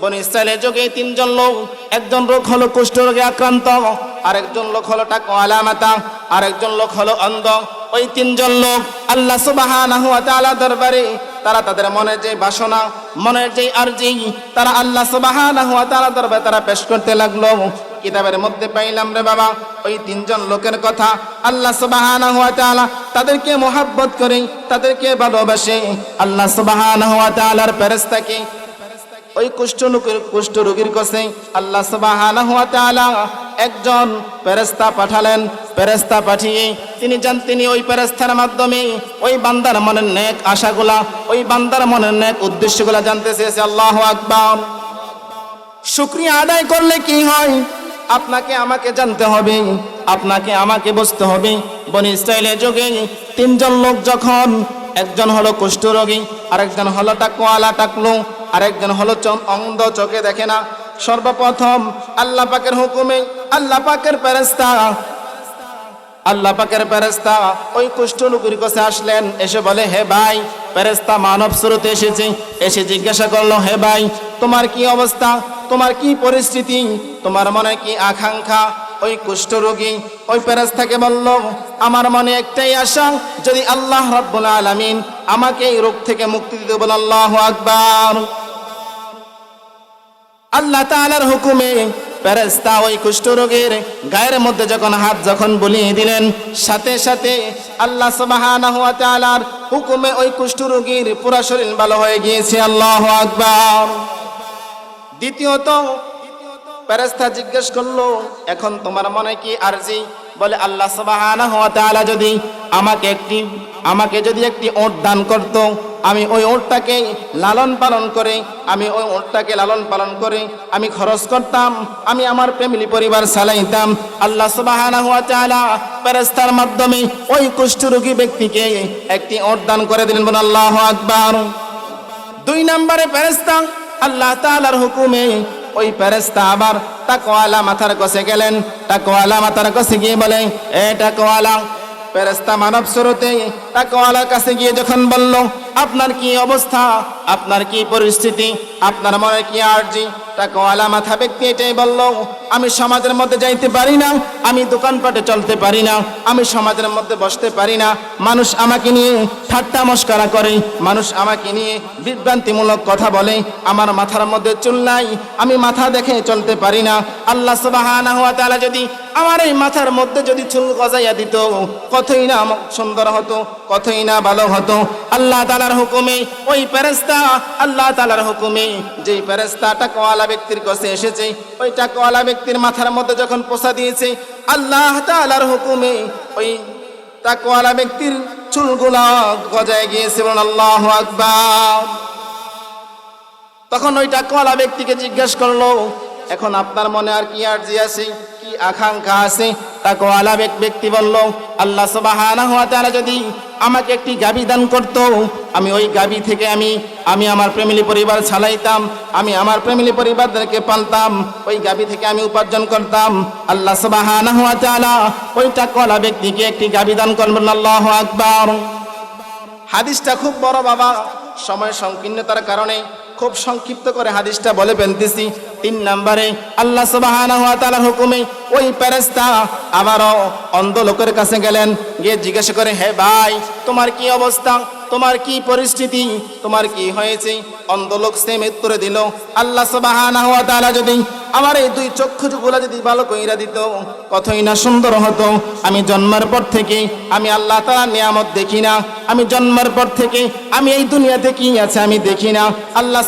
বন যুগে তিনজন লোক, একজন লোক হলো কুষ্ঠ রোগে আক্রান্ত, আরেকজন লোক হলো টাকা আলামাতা, আরেকজন লোক হলো অন্ধ। ওই তিনজন লোক আল্লাহ সুবহানাহু দরবারে, তারা তাদের মনের যে বাসনা, মনের যে আরজি, তারা আল্লাহ সুবহানাহু দরবারে তারা পেশ করতে লাগল। কিতাবের মধ্যে পাইলাম রে বাবা, ওই তিনজন লোকের কথা। আল্লাহ সুবহানাহু ওয়া তাআলা তাদেরকে মোহাব্বত করে, তাদেরকে ভালোবাসে। আল্লাহ সুবহানাহু ওয়া তাআলার ফেরেশতাকে ওই কুষ্ঠ কুষ্ঠ রোগীর কাছে আল্লাহ সুবহানাহু ওয়া তাআলা একজন ফেরেশতা পাঠালেন। ফেরেশতা পাঠিয়ে তিনি জান তিনি ওই ফেরেশতার মাধ্যমে ওই বান্দার মনের নেক আশাগুলা, ওই বান্দার মনের নেক উদ্দেশ্যগুলা জানতে চেয়েছে। আল্লাহু আকবার। শুক্রিয়া আদায় করলে কি হয়? আপনাকে আমাকে জানতে হবে, আপনাকে আমাকে বুঝতে হবে। বনি ইসরায়েলের যুগে তিনজন লোক যখন, একজন হলো কুষ্ঠরোগী আরেকজন হলো টাকওয়ালা টাকলু আরেকজন হলো অন্ধ চোখে দেখে না। সর্বপ্রথম আল্লাহ পাকের হুকুমে আল্লাহ পাকের ফেরেশতা আল্লাহ পাকের ফেরেশতা ওই কুষ্ঠ লোকের কাছে আসলেন। এসে বলে, হে ভাই, ফেরেশতা মানব স্রোতে এসেছে। এসে জিজ্ঞাসা করল, হে ভাই, তোমার কি অবস্থা? তোমার কি পরিস্থিতি? তোমার মনে কি আকাঙ্ক্ষা? ওই কুষ্ঠ রোগী ওই ফেরেশতাকে বলল, আমার মনে একটাই আশা, যদি আল্লাহ রাব্বুল আলামিন আমাকে এই রোগ থেকে মুক্তি দিতে বলেন, আল্লাহু আকবার। আল্লাহ তাআলার হুকুমে প্যারেস্তা ওই কুষ্ঠ রোগের গায়ের মধ্যে যখন হাত যখন বুলিয়ে দিলেন, সাথে সাথে আল্লাহ সুবহানাহু ওয়া তাআলার হুকুমে ওই কুষ্ঠরোগীর পুরা শরীর ভালো হয়ে গিয়েছে। আল্লাহু আকবার। দ্বিতীয়ত প্যারেস্তা জিজ্ঞেস করল, এখন তোমার মনে কি আরজি? বলে আল্লাহ সুবহানাহু ওয়া তাআলা যদি আমাকে একটি, আমাকে যদি একটি ওট দান করত, আমি ওই ওটটাকে লালন পালন করে, আমি ওই ওটটাকে লালন পালন করে আমি খরচ করতাম, আমি আমার ফ্যামিলি পরিবার চালাইতাম, আল্লাহ সুবহানাহু ওয়া তাআলা ফেরেশতার মাধ্যমে ওই কুষ্ঠরোগী ব্যক্তিকে একটি ওট দান করে দিলেন বলে আল্লাহু আকবার। দুই নম্বরে ফেরেস্তা আল্লাহ তাআলার হুকুমে ওই ফেরেস্তা আবার তাকওয়ালা মাথার কাছে গেলেন। তাকওয়ালা মাথার কাছে গিয়ে বলে, এ টাকওয়ালা ফেরেস্তা মানব শুরুতে তাকওয়ালার কাছে গিয়ে যখন বলল আপনার কি অবস্থা? আপনার কি পরিস্থিতি? আপনার মনে কি আর্জি? টাকওয়ালা মাথা ব্যক্তি এটাই বলল, আমি সমাজের মধ্যে যাইতে পারি না, আমি দোকানপাটে চলতে পারি না, আমি সমাজের মধ্যে বসতে পারি না। মানুষ আমাকে নিয়ে ঠাট্টা মস্করা করে, মানুষ আমাকে নিয়ে বিভ্রান্তিমূলক কথা বলে, আমার মাথার মধ্যে চুল নাই, আমি মাথা দেখে চলতে পারি না। আল্লাহ সুবহানাহু ওয়া তাআলা যদি আমার এই মাথার মধ্যে যদি চুল গজাইয়া দিত, কতই না সুন্দর হতো, কতই না ভালো হতো। আল্লাহ তাআলার হুকুমে, ওই ফেরেশতা আল্লাহ তালার হুকুমে, যেই ফেরেশতা টাকাওয়ালা ব্যক্তির কাছে এসেছে, ওই টাকাওয়ালা ব্যক্তির মাথার মধ্যে যখন পোষা দিয়েছে, আল্লাহ তালার হুকুমে ওই তাকওয়ালা ব্যক্তির চুলগুলা গজায় গিয়েছে বলুন, আল্লাহু আকবার। তখন ওই টাকওয়ালা ব্যক্তিকে জিজ্ঞেস করল এখন আপনার মনে আর কি আর্জি আছে, কি আকাঙ্ক্ষা আছে? টাকওয়ালা ব্যক- ব্যক্তি বলল, আল্লাহ সুবহানাহু ওয়া তাআলা যদি আমাকে একটি গাবি দান করত, আমি ওই গাবি থেকে আমি আমি আমার ফ্যামিলি পরিবার চালাইতাম, আমি আমার ফ্যামিলি পরিবারদেরকে পালতাম, ওই গাবি থেকে আমি উপার্জন করতাম। আল্লাহ সুবহানাহু ওয়া তাআলা ওই টাকওয়ালা ব্যক্তিকে একটি গাবি দান করবেন আল্লাহু আকবার। হাদিসটা খুব বড় বাবা। সময় সংকীর্ণতার কারণে খুব সংক্ষিপ্ত করে হাদিসটা বলে ফেলতেছি। তিন নম্বরে, আল্লাহ তাআলার হুকুমে ওই প্যারেস্তা আবারও অন্ধ লোকের কাছে গেলেন, গিয়ে জিজ্ঞাসা করে, হে ভাই, তোমার কি অবস্থা? তোমার কি পরিস্থিতি? তোমার কি হয়েছে? অন্ধ লোক সে মৃত্যুরে দিল, আল্লাহ তাআলা যদি আমার এই দুই চক্ষুগুলা যদি ভালো কইরা দিত, কতই না সুন্দর হতো। আমি জন্মের পর থেকে আমি আল্লাহ তাআলা নিয়ামত দেখি না। আমি জন্মের পর থেকে আমি এই দুনিয়াতে কি আছে, আমি দেখি না। আল্লাহ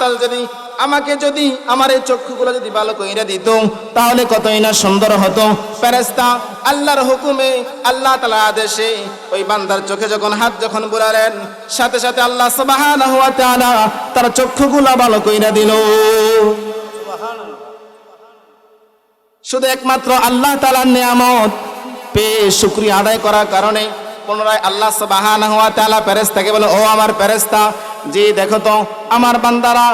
তাআলা যদি আমাকে যদি আমার এই চক্ষুগুলো যদি ভালো কইরা দিত, তাহলে কতই না সুন্দর হতো। ফেরেশতা আল্লাহর হুকুমে, আল্লাহ তাআলার আদেশে ওই বান্দার চোখে যখন হাত যখন বুলালেন, সাথে সাথে আল্লাহ তাআলা তার চক্ষুগুলো ভালো কইরা দিল। শুধু একমাত্র আল্লাহ তালার নিয়ামত, পেয়ে শুক্রিয়া আদায় করার কারণে পুনরায় আল্লাহ সুবহানাহু হওয়া তালা প্যারেস্তাকে বলে, ও আমার প্যারেস্তা যে দেখো তো আমার বান্দারা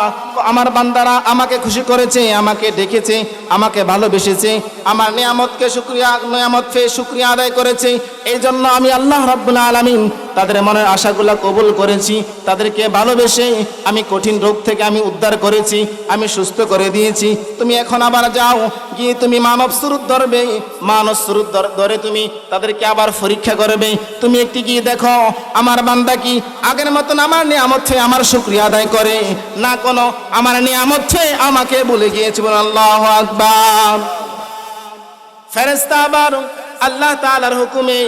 আমার বান্দারা আমাকে খুশি করেছে, আমাকে ডেকেছে, আমাকে ভালোবেসেছে, আমার নিয়ামতকে শুক্রিয়া নিয়ামত ফেয়ে শুক্রিয়া আদায় করেছে। এই জন্য আমি আল্লাহ রাব্বুল আলামিন তাদের মনের আশাগুলা কবুল করেছি, তাদেরকে ভালোবেসে আমি কঠিন রোগ থেকে আমি উদ্ধার করেছি, আমি সুস্থ করে দিয়েছি। তুমি এখন আবার যাও, গিয়ে তুমি মানব স্বরূপ ধরবে, মানব স্বরূপ ধরে তুমি তাদেরকে আবার পরীক্ষা করবে। তুমি একটি গিয়ে দেখো, আমার বান্দা কি আগের মতন আমার নিয়ামত থেকে আমার শুক্রিয়া আদায় করে না কোনো আমার নিয়ামত থেকে আমাকে বলে গিয়েছে বলে আল্লাহ আকবার। ফেরেস্তা আবার আল্লাহ তাআলার হুকুমে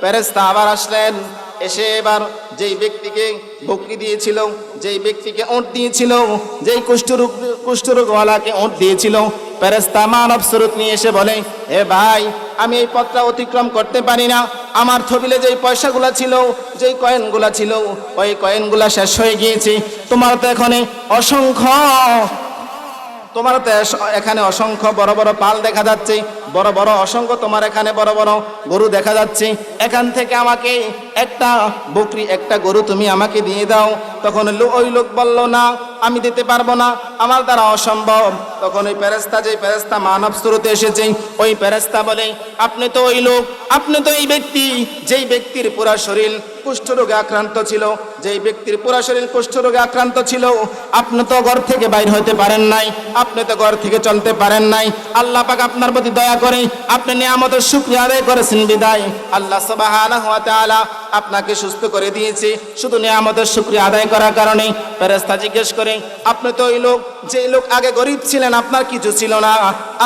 ফেরেস্তা আবার আসলেন, এসে এবার যেই ব্যক্তিকে বকরি দিয়েছিল, যেই ব্যক্তিকে ওঁট দিয়েছিল, যেই কুষ্ঠরোগ, কুষ্ঠরোগওয়ালাকে ওঁট দিয়েছিল ফেরেস্তা মানব স্বরূপ নিয়ে এসে বলে হে ভাই আমি এই পথটা অতিক্রম করতে পারি না। আমার থবিলে যেই পয়সাগুলা ছিল, যেই কয়েনগুলা ছিল, ওই কয়েনগুলা শেষ হয়ে গিয়েছে। তোমার তো এখানে অসংখ্য, তোমার তো এখানে অসংখ্য বড় বড় পাল দেখা যাচ্ছে, বড় বড় অসংখ্য তোমার এখানে বড় বড় গরু দেখা যাচ্ছে। এখান থেকে আমাকে একটা বকরি, একটা গরু তুমি আমাকে দিয়ে দাও। তখন ওই লোক বলল, না আমি দিতে পারব না, আমার দ্বারা অসম্ভব। তখন ওই প্যারেস্তা যে প্যারেস্তা মানব স্রোতে এসেছে ওই প্যারেস্তা বলে, আপনি তো ওই লোক, আপনি তো এই ব্যক্তি। যেই ব্যক্তির পুরা শরীর কুষ্ঠরোগে আক্রান্ত ছিল, যেই ব্যক্তির পুরা শরীর কুষ্ঠরোগে আক্রান্ত ছিল, আপনি তো ঘর থেকে বাইর হতে পারেন নাই, আপনি তো ঘর থেকে চলতে পারেন নাই। আল্লাহ পাক আপনার প্রতি দয়া করে, আপনি নিয়ামতের শুকরিয়া আদায় করেছেন বিদায়। আল্লাহ সুবহানাহু ওয়া তাআলা আপনাকে সুস্থ করে দিয়েছে। শুধু নিয়ামতের শুক্রিয়া আদায় করার কারণে ফেরেশতা জিজ্ঞেস করে, আপনি তো ওই লোক, যে লোক আগে গরিব ছিলেন, আপনার কিছু ছিল না।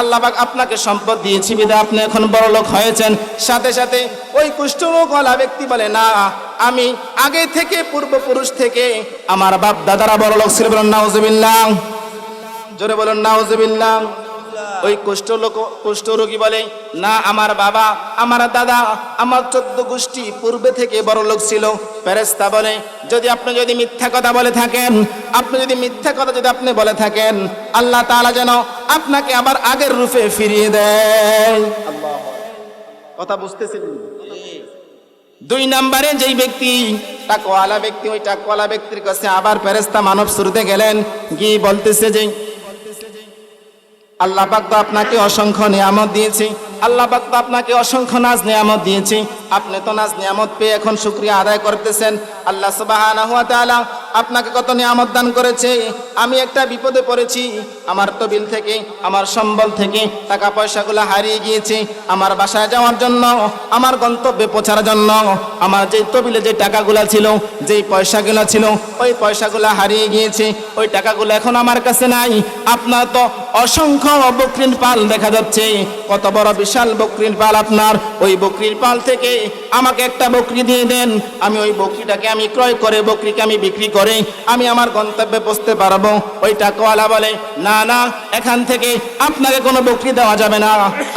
আল্লাহ পাক আপনাকে সম্পদ দিয়েছি বিদায় আপনি এখন বড় লোক হয়েছেন। সাথে সাথে ওই কুষ্ঠরোগওয়ালা ব্যক্তি বলে, না, আমি আগে থেকে পূর্বপুরুষ থেকে আমার বাপ দাদারা বড় লোক ছিল। বলেন, নাউজুবিল্লাহ। জোরে বলুন, নাউজুবিল্লাহ। ওই কুষ্ঠ লোক, কুষ্ঠ রোগী বলে, না, আমার বাবা, আমার দাদা, আমার চোদ্দ গোষ্ঠী পূর্বে থেকে বড় লোক ছিল। ফেরেস্তা বলে, যদি আপনি যদি মিথ্যা কথা বলে থাকেন, আপনি যদি মিথ্যা কথা যদি আপনি বলে থাকেন, আল্লাহ তাআলা যেন আপনাকে আবার আগের রূপে ফিরিয়ে দেয়। কথা বুঝতেছেন? দুই নম্বরে যেই ব্যক্তি টাকওয়ালা ব্যক্তি, ওই টাকওয়ালা ব্যক্তির কাছে আবার ফেরেস্তা মানব শুরুতে গেলেন, গিয়ে বলতেছে যে আল্লাহ পাক তো আপনাকে অসংখ্য নিয়ামত দিয়েছে। আল্লাহ পাক তো আপনাকে অসংখ্য নাজ নিয়ামত দিয়েছে। আপনি তো নাজ নিয়ামত পেয়ে এখন শুক্রিয়া আদায় করতেছেন। আল্লাহ তাআলা আপনাকে কত নিয়ামত দান করেছে? আমি একটা বিপদে পড়েছি। আমার তবিল থেকে, আমার সম্বল থেকে টাকা পয়সাগুলো হারিয়ে গিয়েছে। আমার বাসায় যাওয়ার জন্য, আমার গন্তব্যে পৌঁছার জন্য, আমার যে তবিলে যে টাকাগুলো ছিল যেই পয়সাগুলো ছিল, ওই পয়সাগুলো হারিয়ে গিয়েছে। ওই টাকাগুলো এখন আমার কাছে নাই। আপনার তো অসংখ্য বকরির পাল দেখা যাচ্ছে। কত বড় বিশাল বকরির পাল আপনার। ওই বকরির পাল থেকে আমাকে একটা বকরি দিয়ে দেন। আমি ওই বকরিটাকে আমি ক্রয় করে, বকরিকে আমি বিক্রি করে। আমি আমার গন্তব্যে পৌঁছতে পারব। ওই টাকাওয়ালা বলে, না না, এখান থেকে আপনাকে কোনো বকরি দেওয়া যাবে না,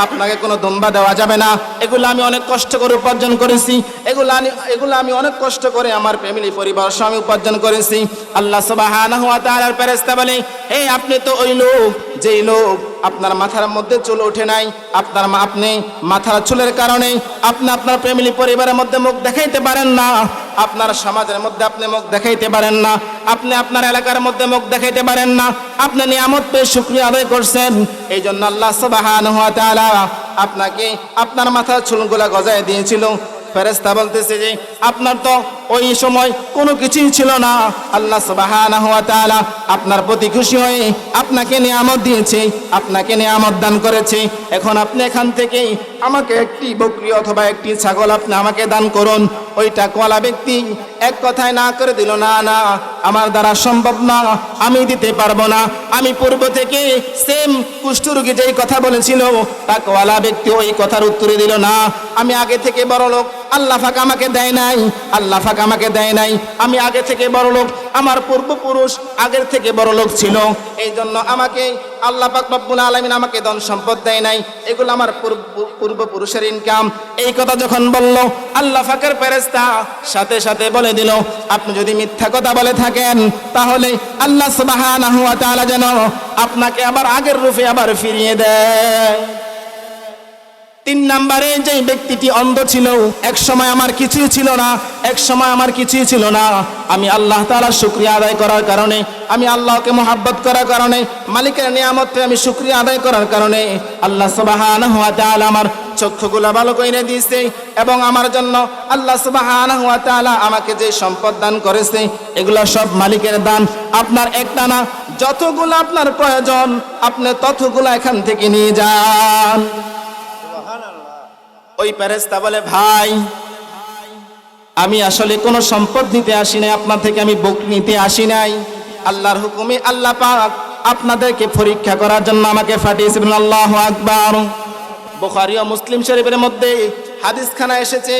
আপনাকে কোনো দুম্বা দেওয়া যাবে না। এগুলো আমি অনেক কষ্ট করে উপার্জন করেছি, এগুলো আমি এগুলো আমি অনেক কষ্ট করে আমার ফ্যামিলি পরিবার সহ আমি উপার্জন করেছি। আল্লাহ সুবহানাহু ওয়া তাআলার ফেরেশতা বলে, হে, আপনি তো ওই লোক, যেই লোক আপনার মাথার মধ্যে চুল ওঠে নাই। আপনার মা- আপনি মাথার চুলের কারণে আপনি আপনার ফ্যামিলি পরিবারের মধ্যে মুখ দেখাইতে পারেন না। আপনার সমাজের মধ্যে আপনি মুখ দেখাইতে পারেন না। আপনি আপনার এলাকার মধ্যে মুখ দেখাইতে পারেন না। আপনি নিয়ামত পেয়ে শুক্রিয়া আদায় করছেন। এই জন্য আল্লাহ সুবহানাহু আপনাকে আপনার মাথার চুলগুলা গজায় দিয়েছিল। ফেরেস্তা বলতেছে যে, আপনার তো ওই সময় কোনো কিছুই ছিল না। আল্লাহ সুবহানাহু ওয়া তাআলা আপনার প্রতি খুশি হয়ে আপনাকে নিয়ামত দিয়েছে, আপনাকে নিয়ামত দান করেছে। এখন আপনি এখান থেকে আমাকে একটি বকরি অথবা একটি ছাগল আপনি আমাকে দান করুন। ওই টাকওয়ালা ব্যক্তি এক কথায় না করে দিল, না না, আমার দ্বারা সম্ভব না, আমি দিতে পারব না। আমি পূর্ব থেকে সেম কুষ্ঠরোগী যেই কথা বলেছিল টাকওয়ালা ব্যক্তি ওই কথার উত্তরে দিল, না, আমি আগে থেকে বড় লোক আল্লাহ ফাঁক আমাকে দেয় নাই, আল্লাহ ফাঁক আমাকে দেয় নাই। আমি আগে থেকে বড় লোক, আমার পূর্বপুরুষ আগের থেকে বড় লোক ছিল। এই জন্য আমাকে আল্লাহ পাক রব্বুল আলামিন আমাকে ধন সম্পদ দেয় নাই। এগুলো আমার পূর্বপুরুষের ইনকাম এই কথা যখন বলল, আল্লাহ ফাকের ফেরেশতা সাথে সাথে বলে দিল, আপনি যদি মিথ্যা কথা বলে থাকেন, তাহলে আল্লাহ তাআলা যেন আপনাকে আবার আগের রূপে আবার ফিরিয়ে দেয়। তিন নাম্বারে যে ব্যক্তিটি অন্ধ ছিল, এক সময় আমার কিছুই ছিল না, এক সময় আমার কিছুই ছিল না। আমি আল্লাহ তাআলার শুকরিয়া আদায় করার কারণে, আমি আল্লাহকে মোহাব্বত করার কারণে, মালিকের নিয়ামতে আমি শুকরিয়া আদায় করার কারণে আল্লাহ সুবহানাহু ওয়া তাআলা আমার চক্ষুগুলা ভালো করে দিয়েছে এবং আমার জন্য আল্লাহ সুবহানাহু ওয়া তাআলা আমাকে যে সম্পদ দান করেছে, এগুলো সব মালিকের দান। আপনার একটা না যতগুলো আপনার প্রয়োজন, আপনি ততগুলো এখান থেকে নিয়ে যান। ওই প্যারেস্তা বলে, ভাই, আমি আসলে কোনো সম্পদ নিতে আসি নাই, আপনার থেকে আমি বুক নিতে আসি নাই। আল্লাহর হুকুমে আল্লাহ পাক আপনাদেরকে পরীক্ষা করার জন্য আমাকে ফাটিয়েছিলেন আল্লাহ আকবার। বুখারী ও মুসলিম শরীফের মধ্যে হাদিস খানা এসেছে,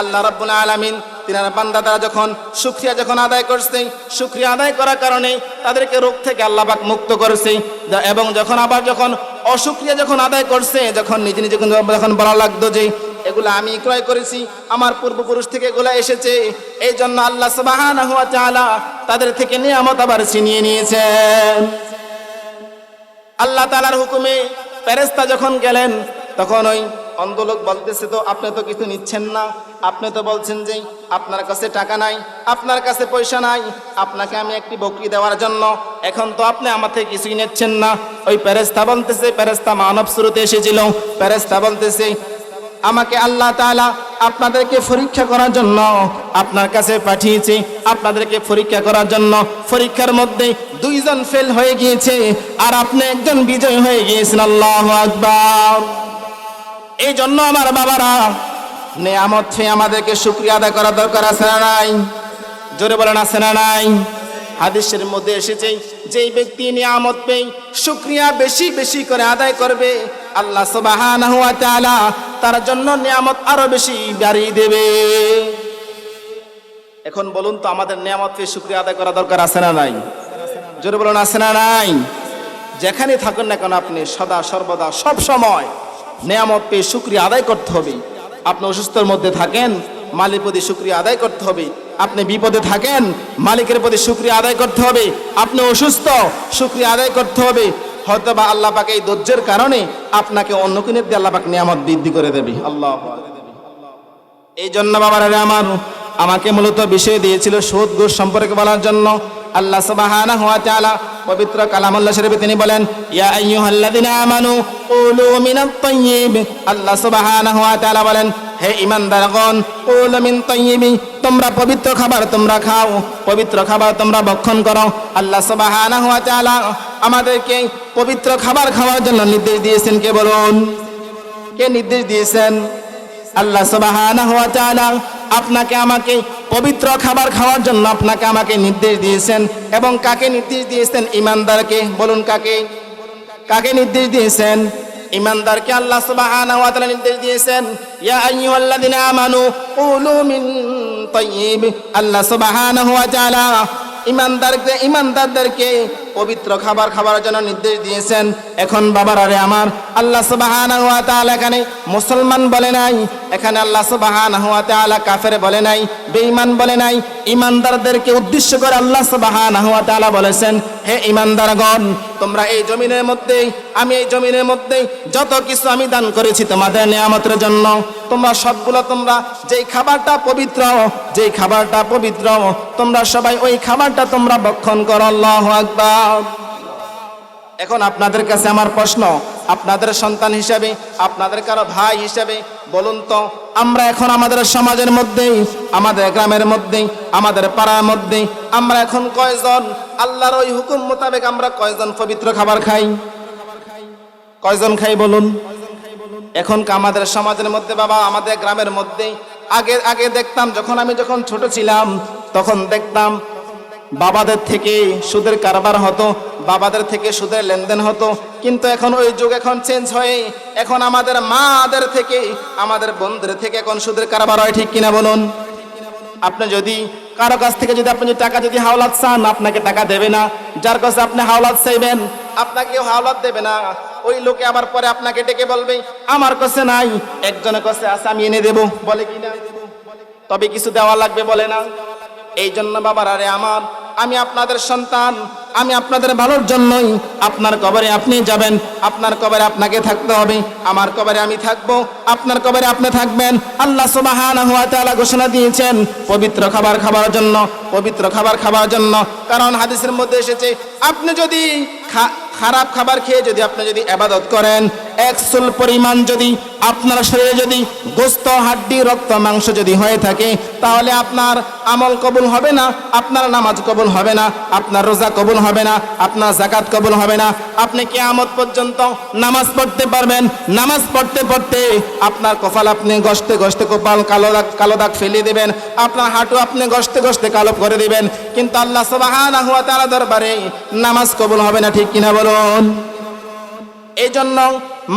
আল্লাহ রাব্বুল আলামিন তিনার বান্দা দ্বারা যখন শুকরিয়া যখন আদায় করছে, শুকরিয়া আদায় করার কারণে তাদেরকে রোগ থেকে আল্লাহ পাক মুক্ত করেছে। এবং যখন আবার যখন অশুক্রিয়া যখন আদায় করছে, যখন নিজে নিজে যখন বলা লাগতো যে, এগুলো আমি ক্রয় করেছি, আমার পূর্বপুরুষ থেকে এগুলো এসেছে এই জন্য আল্লাহ তাআলা তাদের থেকে নিয়ামত আবার ছিনিয়ে নিয়েছেন আল্লাহ তালার হুকুমে ফেরেস্তা যখন গেলেন, তখন ওই অন্ধ লোক বলতেছে তো, আপনি তো কিছু নিচ্ছেন না। আপনি তো বলছেন যে আপনার কাছে টাকা নাই, আপনার কাছে পয়সা নাই, আপনাকে আমি একটি বকরি দেওয়ার জন্য। এখন তো আপনি আমার থেকে কিছুই নিচ্ছেন না। ওই ফেরেশতা বলতেছে, ফেরেশতা মানব শুরুতে এসেছিল। ফেরেশতা বলতেছে, আমাকে আল্লাহ তাআলা আপনাদেরকে পরীক্ষা করার জন্য আপনার কাছে পাঠিয়েছে। আপনাদেরকে পরীক্ষা করার জন্য পরীক্ষার মধ্যে দুইজন ফেল হয়ে গিয়েছে, আর আপনি একজন বিজয় হয়ে গিয়েছেন। আল্লাহ আকবার। এই জন্য আমার বাবারা, নেয়ামত খেয়ে আমাদেরকে শুক্রিয়া আদায় করা দরকার আছে না নাই? জোরে বলেন, আছে না নাই? হাদিসের মধ্যে এসেছে, যেই ব্যক্তি নিয়ামত পেয়ে শুক্রিয়া বেশি বেশি করে আদায় করবে, আল্লাহ তাআলা তার জন্য নিয়ামত আরও বেশি বাড়িয়ে দেবে। এখন বলুন তো, আমাদের নিয়ামত পেয়ে শুক্রিয়া আদায় করা দরকার আছে না নাই? জোরে বলুন, আছে না নাই? যেখানে থাকুন না কেন আপনি সদা সর্বদা সব সময় নেয়ামত পেয়ে শুক্রিয়া আদায় করতে হবে। আপনি অসুস্থর মধ্যে থাকেন মালিক প্রতি শুক্রিয়া আদায় করতে হবে। আপনি বিপদে থাকেন, মালিকের প্রতি শুক্রিয়া আদায় করতে হবে। আপনি অসুস্থ, শুক্রিয়া আদায় করতে হবে। হয়তো বা আল্লাহ পাকে এই ধৈর্যের কারণে আপনাকে অন্য কিনে দিয়ে আল্লাহ পাক নিয়ামত বৃদ্ধি করে দেবে। আল্লাহ এই জন্য বাবারা আমার, আমাকে মূলত বিষয় দিয়েছিল সুদ ঘুষ সম্পর্কে বলার জন্য। আল্লাহ সুবহানাহু ওয়া তাআলা পবিত্র কালামুল্লাহ শরীফে তিনি বলেন, ইয়া আইয়ুহাল্লাযিনা আমানু কুলু মিনাত তাইয়্যিব আল্লাহ সুবহানাহু ওয়া তাআলা বলেন, হে ঈমানদারগণ, কুলু মিন তাইয়্যিবি তোমরা পবিত্র খাবার তোমরা খাও, পবিত্র খাবার তোমরা ভক্ষণ করো। আল্লাহ সুবহানাহু ওয়া তাআলা আমাদেরকে পবিত্র খাবার খাওয়ার জন্য নির্দেশ দিয়েছেন। কে বলুন? কে নির্দেশ দিয়েছেন? আল্লাহ সুবহানাহু ওয়া তাআলা আপনাকে আমাকে পবিত্র খাবার খাওয়ার জন্য আপনাকে আমাকে নির্দেশ দিয়েছেন এবং কাকে নির্দেশ দিয়েছেন ইমানদারকে? বলুন কাকে? কাকে নির্দেশ দিয়েছেন? ইমানদারকে আল্লাহ তাআলা নির্দেশ দিয়েছেন, ইয়া আইয়ুহাল্লাযিনা আমানু কুলু মিন আল্লাহ তাআলা ইমানদারকে, ইমানদারদেরকে পবিত্র খাবার খাবার জন্য নির্দেশ দিয়েছেন। এখন বাবার আরে আমার, আল্লাহ তাআলা এখানে মুসলমান বলে নাই, এখানে আল্লাহ তাআলা কাফের বলে নাই, বেঈমান বলে নাই ইমানদারদেরকে উদ্দেশ্য করে আল্লাহ তাআলা বলেছেন, হে ইমানদারগণ তোমরা এই জমিনের মধ্যে আমি এই জমিনের মধ্যে যত কিছু আমি দান করেছি তোমাদের নিয়ামতের জন্য, তোমরা সবগুলো তোমরা যেই খাবারটা পবিত্র, যেই খাবারটা পবিত্র, তোমরা সবাই ওই খাবারটা তোমরা ভক্ষণ করো, আল্লাহু আকবার। এখন আপনাদের কাছে আমার প্রশ্ন, আপনাদের সন্তান হিসাবে, আপনাদের কারও ভাই হিসাবে বলুন তো, আমরা এখন আমাদের সমাজের মধ্যেই আমাদের গ্রামের মধ্যেই আমাদের পাড়ার মধ্যেই আমরা এখন কয়জন? আল্লাহর ওই হুকুম মোতাবেক আমরা কয়জন পবিত্র খাবার খাই? কয়জন খাই বলুন? এখন আমাদের সমাজের মধ্যে বাবা, আমাদের গ্রামের মধ্যে, আগে আগে দেখতাম যখন আমি যখন ছোট ছিলাম, তখন দেখতাম বাবাদের থেকে সুদের কারবার হতো, বাবাদের থেকে সুদের লেনদেন হতো। কিন্তু এখন ওই যুগ এখন চেঞ্জ হয়ে, এখন আমাদের মাদের থেকে, আমাদের বোনদের থেকে এখন সুদের কারবার হয়, ঠিক কিনা বলুন? আপনি যদি, কারও কাছ থেকে যদি আপনি টাকা যদি হাওলাত চান, আপনাকে টাকা দেবে না। যার কাছে আপনি হাওলাত চাইবেন আপনাকে হাওলাত দেবে না। ওই লোকে আবার পরে আপনাকে ডেকে বলবে, আমার কাছে নাই, একজনের কাছে আছে, আমি এনে দেব। বলে কি না? তবে কিছু দেওয়া লাগবে বলে না? এই জন্য বাবার আরে আমার আমি আপনাদের সন্তান, আমি আপনাদের ভালোর জন্যই। আপনার কবরে আপনি যাবেন, আপনার কবরে আপনাকে থাকতে হবে। আমার কবরে আমি থাকব, আপনার কবরে আপনি থাকবেন। আল্লাহ সুবহানাহু ওয়া তাআলা ঘোষণা দিয়েছেন, পবিত্র খাবার খাবার জন্য, পবিত্র খাবার খাবার জন্য। কারণ হাদিসের মধ্যে এসেছে, আপনি যদি খারাপ খাবার খেয়ে যদি আপনি যদি আবাদত করেন এক সুল পরিমাণ যদি আপনার শরীরে যদি গোস্ত, হাড্ডি, রক্ত, মাংস যদি হয়ে থাকে, তাহলে আপনার আমল কবুল হবে না, আপনার নামাজ কবুল হবে না, আপনার রোজা কবুল হবে না, আপনার জাকাত কবুল হবে না। আপনি কিয়ামত পর্যন্ত নামাজ পড়তে পারবেন। নামাজ পড়তে পড়তে আপনার কপাল আপনি গসতে গসতে কপাল কালো দাগ কালো দাগ ফেলে দেবেন। আপনার হাঁটু আপনি গসতে গসতে কালো করে দেবেন। কিন্তু আল্লাহ তাআলা দরবারে নামাজ কবুল হবে না, ঠিক কিনা বলুন? এই জন্য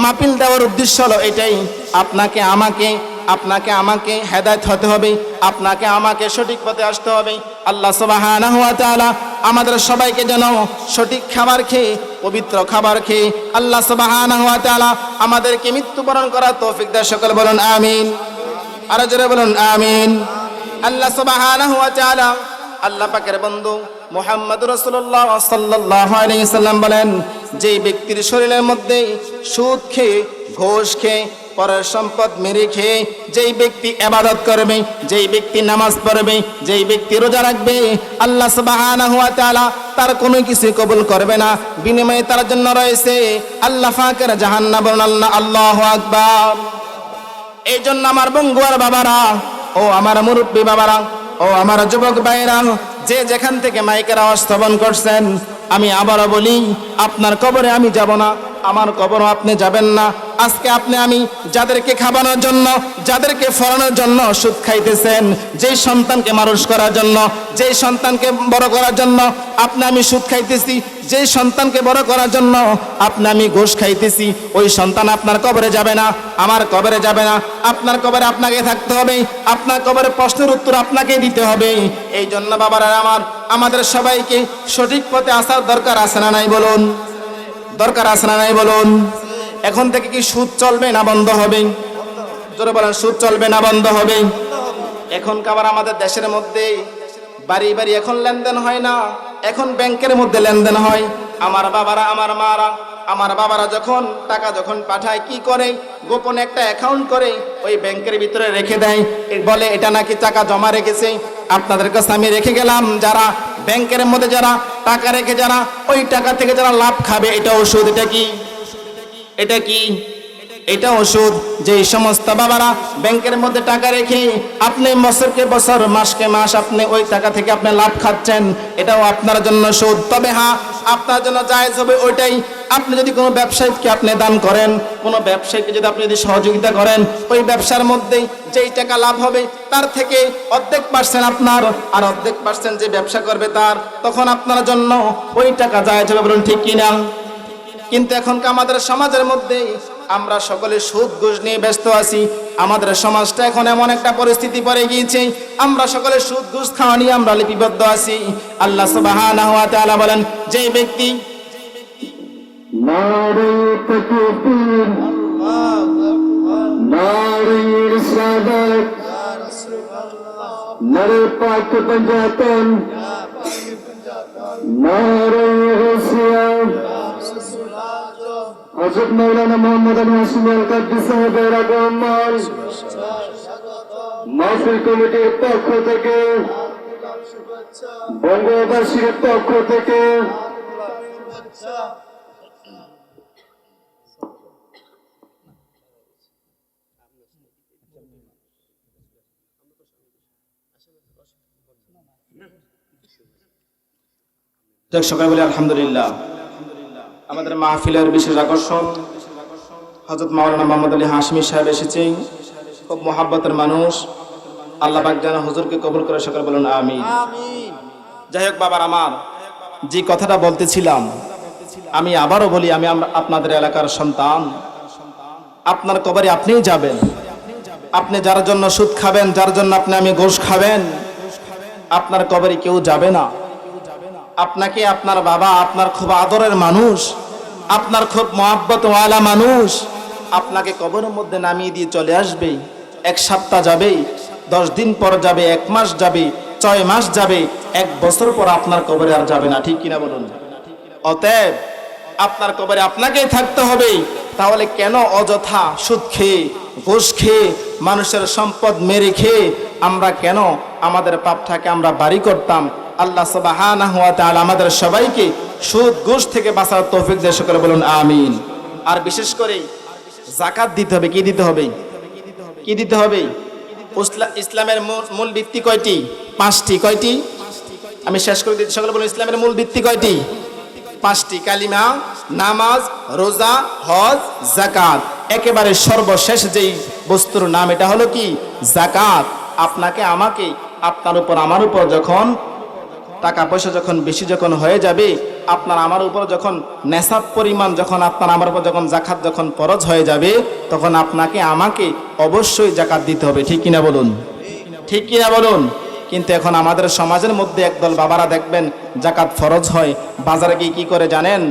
মাপিল দেওয়ার উদ্দেশ্য হলো এটাই, আপনাকে আমাকে আপনাকে আমাকে হেদায়ত হতে হবে, আপনাকে আমাকে সঠিক পথে আসতে হবে। আল্লাহ তাআলা আমাদের সবাইকে যেন সঠিক খাবার খেয়ে, পবিত্র খাবার খেয়ে আল্লাহ তাআলা আমাদেরকে মৃত্যুবরণ করার তৌফিক দেয়। সকল বলুন আমিন। আরও জোরে বলুন আমিন। আল্লাহ তাআলা আল্লাহ পাকের বন্ধু মোহাম্মদ রসুল্লাহ সাল্লাম বলেন যেই ব্যক্তির শরীরের মধ্যে সুদ খেয়ে, ঘোষ খেয়ে, পরের সম্পদ মেরে খেয়ে, যেই ব্যক্তি আবাদত করবে, যেই ব্যক্তি নামাজ পড়বে, যেই ব্যক্তি রোজা রাখবে, আল্লাহ তাআলা তার কোনো কিছু কবুল করবে না। বিনিময়ে তার জন্য রয়েছে আল্লাহ ফাকের জাহান্নাম আল্লাহ আল্লাহু আকবার। এই জন্য আমার বঙ্গুয়ার বাবারা, ও আমার মুরব্বী বাবারা, ও আমার যুবক ভাইরা যে যেখান থেকে মাইকের আওয়াজ স্থাপন করছেন, আমি আবারও বলি, আপনার কবরে আমি যাব না, আমার কবরও আপনি যাবেন না। আজকে আপনি আমি যাদেরকে খাবানোর জন্য, যাদেরকে ফরানোর জন্য সুদ খাইতেছেন, যেই সন্তানকে মানুষ করার জন্য, যেই সন্তানকে বড় করার জন্য আপনি আমি সুদ খাইতেছি, যেই সন্তানকে বড় করার জন্য আপনি আমি ঘুষ খাইতেছি, ওই সন্তান আপনার কবরে যাবে না, আমার কবরে যাবে না, আপনার কবরে আপনাকে থাকতে হবে, আপনার কবরে প্রশ্নের উত্তর আপনাকে দিতে হবে। এই জন্য বাবারা আমার, আমাদের সবাইকে সঠিক পথে আসার দরকার আছে না নাই বলুন? দরকার আছে না নাই বলুন? এখন থেকে কি সুদ চলবে না বন্ধ হবে? জোরে বলেন, সুদ চলবে না বন্ধ হবে? এখন আবার আমাদের দেশের মধ্যে বাড়ি বাড়ি এখন লেনদেন হয় না, এখন ব্যাংকের মধ্যে লেনদেন হয়। আমার বাবারা, আমার মারা, আমার বাবারা যখন টাকা যখন পাঠায়, কি করে? গোপন একটা অ্যাকাউন্ট করে, ওই ব্যাংকের ভিতরে রেখে দেয়। বলে, এটা নাকি টাকা জমা রেখেছে? আপনাদের কাছে আমি রেখে গেলাম। যারা ব্যাংকের মধ্যে যারা টাকা রেখে, যারা ওই টাকা থেকে যারা লাভ খাবে, এটা ওষুধ, এটা কি? এটা কি? এটা ওষুধ। যে সমস্ত বাবারা ব্যাংকের মধ্যে টাকা রেখে আপনি বছরকে বছর, মাসকে মাস আপনি ওই টাকা থেকে আপনি লাভ খাচ্ছেন, এটাও আপনার জন্য সুদ। তবে হ্যাঁ আপনার জন্য জায়েজ হবে ওইটাই। আপনি যদি কোনো ব্যবসায়ীকে আপনি দান করেন, কোনো ব্যবসায়ীকে যদি আপনি যদি সহযোগিতা করেন, ওই ব্যবসার মধ্যেই যেই টাকা লাভ হবে, তার থেকে অর্ধেক পার্সেন্ট আপনার। আর অর্ধেক পার্সেন্ট যে ব্যবসা করবে তার, তখন আপনার জন্য ওই টাকা জায়েজ হবে বলুন ঠিক কিনা? কিন্তু এখনকার আমাদের সমাজের মধ্যে আমরা সকলে সুদ, ঘুষ নিয়ে ব্যস্ত আছি। আমাদের সমাজটা এখন এমন একটা পরিস্থিতি পড়ে গিয়েছে, আমরা সকলে সুদ, ঘুষ খাওয়া নিয়ে আমরা লিপিবদ্ধ আছি। আল্লাহ সুবহানাহু ওয়া তাআলা বলেন, যে ব্যক্তি নারী হযরত মাওলানা মোহাম্মদ আলী হাসিম কাদ্দি সাহেবের আগমন। মাহফিল কমিটির পক্ষ থেকে, বঙ্গবাসীর পক্ষ থেকে সকালে বলি আলহামদুলিল্লাহ। আমাদের মাহফিলের বিশেষ আকর্ষণ হজরত মাওলানা মোহাম্মদ আলী হাসমি সাহেব এসেছেন। খুব মহাব্বতের মানুষ। আল্লাহ পাক যেন হুজুরকে কবুল করে সকালে বলুন আমি যাই হোক বাবার আমার যে কথাটা বলতেছিলাম আমি আবারও বলি আমি আপনাদের এলাকার সন্তান। আপনার কবরে আপনিই যাবেন। আপনি যার জন্য সুদ খাবেন যার জন্য আপনি আমি গোশ খাবেন আপনার কবরে কেউ যাবে না। আপনাকে আপনার বাবা আপনার খুব আদরের মানুষ। আপনার খুব মহাব্বত ওয়ালা মানুষ। আপনাকে কবরের মধ্যে নামিয়ে দিয়ে চলে আসবে। এক সপ্তাহ যাবে, দশ দিন পর যাবে, এক মাস যাবে, ছয় মাস যাবে, এক বছর পর আপনার কবরে আর যাবে না, ঠিক কিনা বলুন? অতএব আপনার কবরে আপনাকেই থাকতে হবে। তাহলে কেন অযথা সুদ খেয়ে, ঘুষ খেয়ে, মানুষের সম্পদ মেরে খেয়ে আমরা কেন আমাদের পাপটাকে আমরা বাড়ি করতাম? আল্লাহ সুবহানাহু ওয়া তাআলা আমাদের সবাইকে সুদ, ঘুষ থেকে বাঁচার তৌফিক দেশ করে বলুন, আমিন। আর বিশেষ করে জাকাত দিতে হবে, কি দিতে হবে? কি দিতে হবে? ইসলামের মূল ভিত্তি কয়টি? পাঁচটি। কয়টি? আমি শেষ করে দিচ্ছি। সকলে বলুন, ইসলামের মূল ভিত্তি কয়টি? পাঁচটি। কালিমা, নামাজ, রোজা, হজ জাকাত একেবারে সর্বশেষ যেই বস্তুর নাম, এটা হলো কি? জাকাত আপনাকে, আমাকে, আপনার উপর, আমার উপর যখন টাকা পয়সা যখন বেশি যখন হয়ে যাবে, আপনার আমার উপর যখন নেশাব পরিমাণ যখন আপনার আমার উপর যখন জাকাত যখন পরজ হয়ে যাবে, তখন আপনাকে, আমাকে অবশ্যই জাকাত দিতে হবে। ঠিক কিনা বলুন? ঠিক কিনা বলুন? কিন্তু এখন আমাদের সমাজের মধ্যে একদল বাবারা দেখবেন, জাকাত ফরজ হয়। বাজারে গিয়ে কি করে জানেন?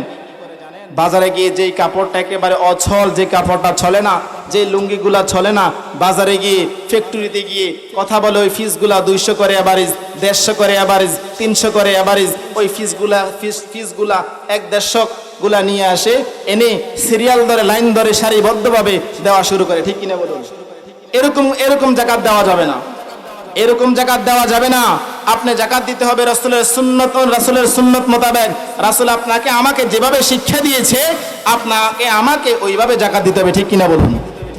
বাজারে গিয়ে যেই কাপড়টা একেবারে অছল, যে কাপড়টা চলে না, যে লুঙ্গিগুলা চলে না, বাজারে গিয়ে ফ্যাক্টরিতে গিয়ে কথা বলে ওই ফিসগুলা দুইশো করে অ্যাভারেজ দেড়শো করে অ্যাভারেজ তিনশো করে অ্যাভারেজ ওই ফিসগুলা ফিস ফিসগুলা এক দেড়শো গুলা নিয়ে আসে, এনে সিরিয়াল ধরে লাইন ধরে সারিবদ্ধভাবে দেওয়া শুরু করে। ঠিক কিনা বলুন? এরকম এরকম জাকাত দেওয়া যাবে না। এরকম জাকাত দেওয়া যাবে না। আপনি জাকাত দিতে হবে রাসূলের সুন্নত রাসূলের সুন্নত মোতাবেক রাসূল আপনাকে আমাকে যেভাবে শিক্ষা দিয়েছে আপনাকে আমাকে ওইভাবে জাকাত দিতে হবে ঠিক কিনা বলুন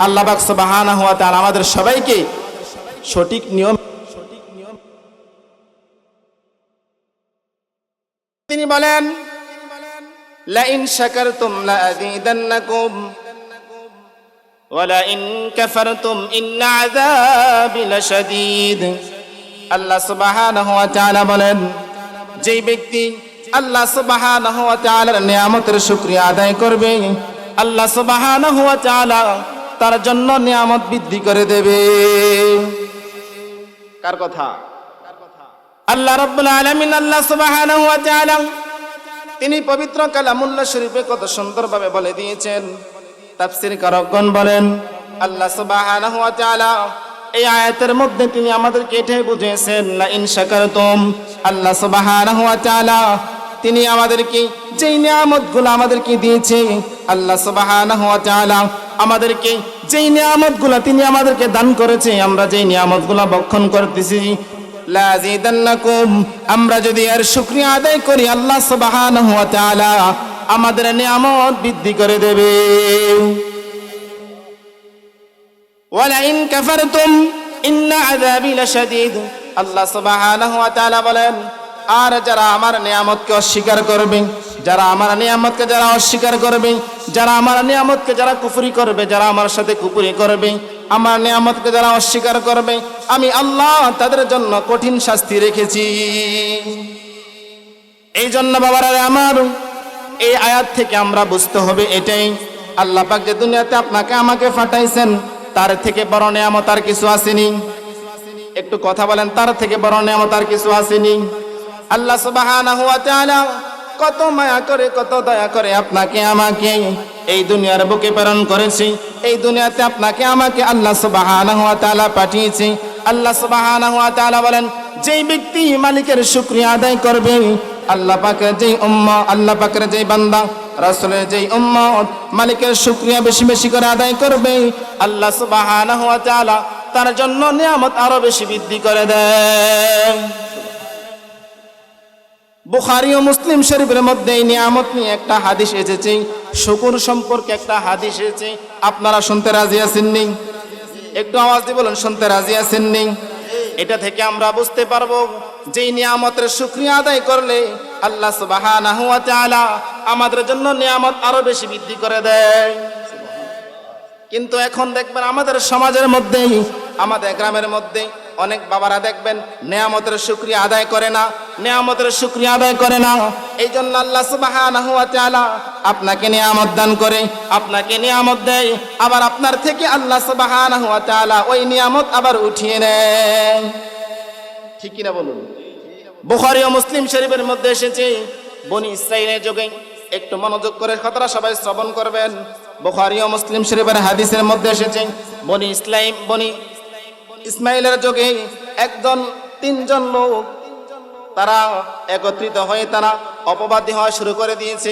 আল্লাহ পাক সুবহানাহু ওয়া তাআলা আমাদের সবাইকে সঠিক নিয়ম তিনি বলেন লাইন শাকারতুম লাযীদান্নাকুম ولئن كفرتم إن عذابي لشديد আল্লাহ সুবহানাহু ওয়া তাআলা বলেন, যেই ব্যক্তি আল্লাহ সুবহানাহু ওয়া তাআলার নিয়ামতের শুকরিয়া আদায় করবে, আল্লাহ সুবহানাহু ওয়া তাআলা তার জন্য নিয়ামত বৃদ্ধি করে দেবে। কার কথা? আল্লাহ রাব্বুল আলামিন আল্লাহ সুবহানাহু ওয়া তাআলা তিনি পবিত্র কালামুল্লাহ শরীফে কত সুন্দরভাবে বলে দিয়েছেন। তাফসীর কারকগণ বলেন, আল্লাহ সুবহানাহু ওয়া তাআলা এই আয়াতের মধ্যে তিনি আমাদেরকে এটাই বুঝিয়েছেন লা ইন শাকারতুম, আল্লাহ তাআলা তিনি আমাদেরকে যেই নিয়ামতগুলো আমাদেরকে দিয়েছে, আল্লাহ তাআলা আমাদেরকে যেই নিয়ামতগুলো তিনি আমাদেরকে দান করেছে, আমরা যেই নিয়ামতগুলো বক্ষণ করতেছি আমরা যদি এর শুকরিয়া আদায় করি, আল্লাহ তাআলা আমাদের নিয়ামত বৃদ্ধি করে দেবে। ওয়ালাইন কাফারতুম, ইন্না আযাবি লাশাদীদ। আল্লাহ সুবহানাহু ওয়া তাআলা বলেন, আর যারা আমার নিয়ামতকে অস্বীকার করবে, যারা আমার নিয়ামতকে যারা অস্বীকার করবে, যারা আমার নিয়ামতকে যারা কুফরি করবে, যারা আমার সাথে কুফরি করবে, আমার নিয়ামতকে যারা অস্বীকার করবে, আমি আল্লাহ তাদের জন্য কঠিন শাস্তি রেখেছি। এই জন্য বাবারা আমার, এই আয়াত থেকে আমরা বুঝতে হবে এটাই। আল্লাহ পাক যে দুনিয়াতে আপনাকে আমাকে ফাটাইছেন তার থেকে বড় নিয়ামত আর কিছু আসেনি। একটু কথা বলেন, তার থেকে বড় নিয়ামত আর কিছু আসেনি। আল্লাহ সুবহানাহু ওয়া তাআলা কত মায়া করে, কত দয়া করে আপনাকে, আমাকে এই দুনিয়ার বুকে প্রেরণ করেছি। এই দুনিয়াতে আপনাকে, আমাকে আল্লাহ সুবহানাহু ওয়া তাআলা পাঠিয়েছি। আল্লাহ সুবহানাহু ওয়া তাআলা বলেন, যেই ব্যক্তি মালিকের শুকরিয়া আদায় করবে, আল্লাহ পাকের যেই উম্মা আল্লাহ পাকের যেই বান্দা রাসূলের যেই উম্মত মালিকের শুকরিয়া বেশি বেশি করে আদায় করবে, আল্লাহ তাআলা তার জন্য নিয়ামত আরও বেশি বৃদ্ধি করে দেয় বুখারী ও মুসলিম শরীফের মধ্যে এই নিয়ামত নিয়ে একটা হাদিস এসেছে, শুকুর সম্পর্কে একটা হাদিস এসেছে। আপনারা শুনতে রাজি আছেননি একটু আওয়াজ দিয়ে বলুন, শুনতে রাজি আছেননি এটা থেকে আমরা বুঝতে পারব যে নিয়ামতের সুক্রিয়া আদায় করলে আল্লাহ সুবাহ আমাদের জন্য নিয়ামত আরও বেশি বৃদ্ধি করে দেয়। কিন্তু এখন দেখবেন আমাদের সমাজের মধ্যেই, আমাদের গ্রামের মধ্যে অনেক বাবারা দেখবেন, নেয়ামতের শুক্রিয়া আদায় করে না, নেয়ামতের শুক্রিয়া আদায় করে না। এই জন্য আল্লাহ ওয়া আপনাকে নিয়ামত দান করে, আপনাকে নিয়ামত দেয়। আবার আপনার থেকে আল্লাহ তাআলা ওই নিয়ামত আবার উঠিয়ে নেয়। ঠিক কিনা বলুন? বুখারী ও মুসলিম শরীফের মধ্যে এসেছে, বনি ইসরাইলের যুগে একটু মনোযোগ করে কথাটা সবাই শ্রবণ করবেন। বুখারী ও মুসলিম শরীফের হাদিসের মধ্যে এসেছে, বনি ইসলাম বনি ইসমাইলের যুগে একজন তিনজন লোক তারা একত্রিত হয়ে তারা অপবাদী হওয়া শুরু করে দিয়েছে।